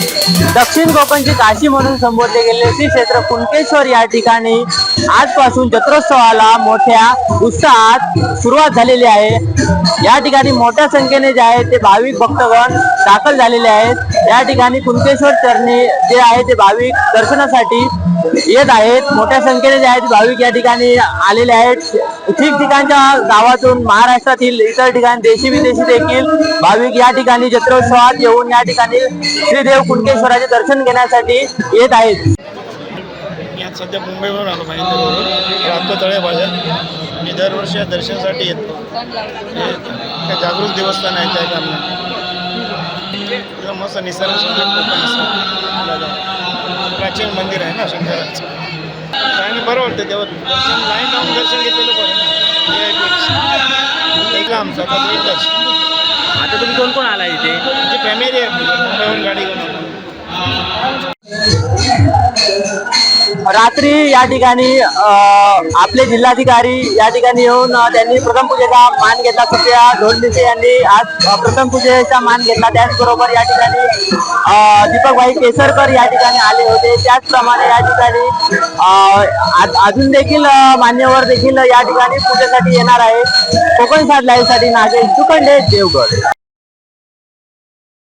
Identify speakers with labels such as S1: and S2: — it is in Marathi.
S1: दक्षिण कोकणची काशी म्हणून संबोधले गेले. श्री क्षेत्र कुणकेश्वर या ठिकाणी आजपासून जत्रोत्सवाला मोठ्या उत्साहात सुरुवात झालेली आहे. या ठिकाणी मोठ्या संख्येने जे आहे ते भाविक भक्तगण दाखल झालेले आहेत. या ठिकाणी कुणकेश्वर चरणी जे आहे ते भाविक दर्शनासाठी येत आहेत. मोठ्या संख्येने जे आहेत भाविक या ठिकाणी आलेले आहेत. ठिकठिकाणच्या गावातून महाराष्ट्रातील इतर ठिकाणी देशी विदेशी देखील भाविक या ठिकाणी जत्रोत्सवात येऊन या ठिकाणी श्रीदेव कुणकेश्वराचे दर्शन घेण्यासाठी येत आहेत.
S2: मी आज सध्या मुंबईवरून आलो भाईंदरवरून राहतो तळे बाजार मी दरवर्षी या दर्शनासाठी येतो. जागृत देवस्थान आहे त्या कारणाने मस्त निसर्ग प्राचीन मंदिर आहे ना शंकराचं. आणि बरं वाटतं तेव्हा. दर्शन लाईन लावून दर्शन घेतलेलं बरं एकला आमचा आता तुम्ही दर्शन
S1: आता तुम्ही कोण कोण आला इथे?
S2: फॅमिली आहे. आपली मुंबईवरून गाडी घेऊन
S1: रात्री या ठिकाणी आपले जिल्हाधिकारी या ठिकाणी येऊन त्यांनी प्रथम पूजेचा मान घेतला. सध्या ढोलनिसे यांनी आज प्रथम पूजेचा मान घेतला. त्याचबरोबर या ठिकाणी दीपकभाई केसरकर या ठिकाणी आले होते. त्याचप्रमाणे या ठिकाणी अजून देखील मान्यवर देखील या ठिकाणी पूजेसाठी येणार आहे कोकण साथ लाईव्ह नागेश सुखंडे देवगड.